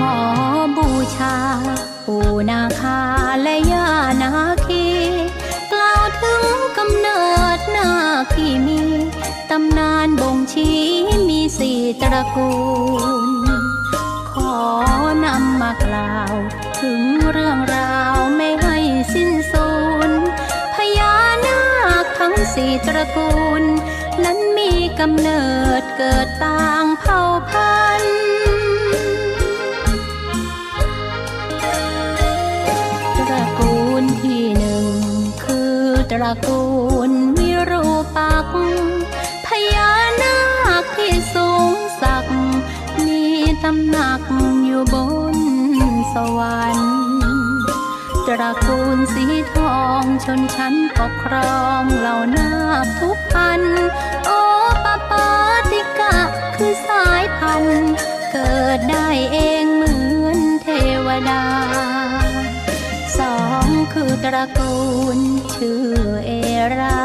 ขอบูชา ปู่นาคาและย่านาคีกล่าวถึงกำเนิดนาคีมีตำนานบ่งชี้มีสี่ตระกูล ขอนำมากล่าว ถึงเรื่องราวไม่ให้สิ้นสูญพญานาคทั้งสี่ตระกูล นั้นมีกำเนิดเกิดต่างเผ่าพันธุ์ ตระกูลวิรูปักพญานาคที่สูงสักดิ์มีตำหนักอยู่บนสวรรค์ตระกูลสีทองชนชั้นปกครองเหล่านาคทุกพัน โอปปาติกะคือสายพันธุ์ เกิดได้เองเหมือนเทวดา คือตระกูลชื่อเอรา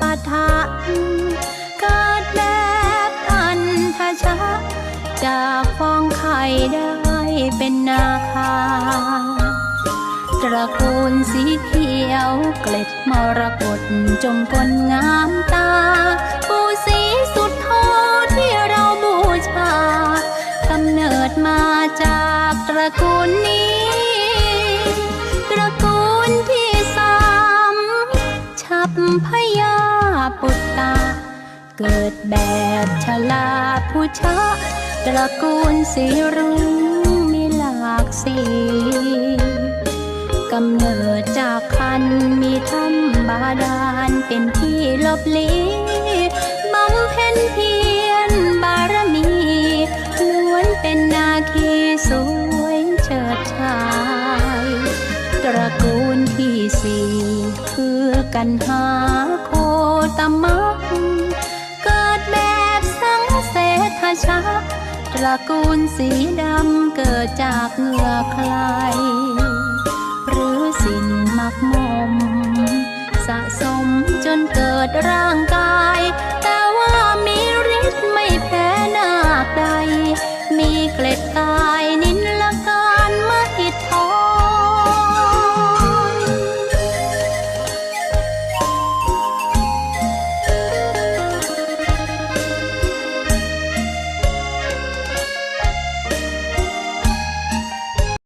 ปะทะเกิดแบบอันทชะ จากฟองไข่ได้เป็นนาคา ตระกูลสีเขียวเกล็ดมรกตจงกลงามตา ปูสีสุดโทที่เราบูชากำเนิดมาจากตระกูลนี้ เกิดแบบชลาผู้ชะตระกูลสีรุ้งมีหลากสีกำเนิดจากคันมีธรรมบาดาลเป็นที่ลบหลีบำเพ็ญเพียรบารมีล้วนเป็นนาคีสวยเฉิดชาย ตระกูลที่สี่คือกันหาโคตมัก ชัก ตระกูลสีดำเกิดจากเหงื่อใคร หรือสินมักมม สะสมจนเกิดร่างก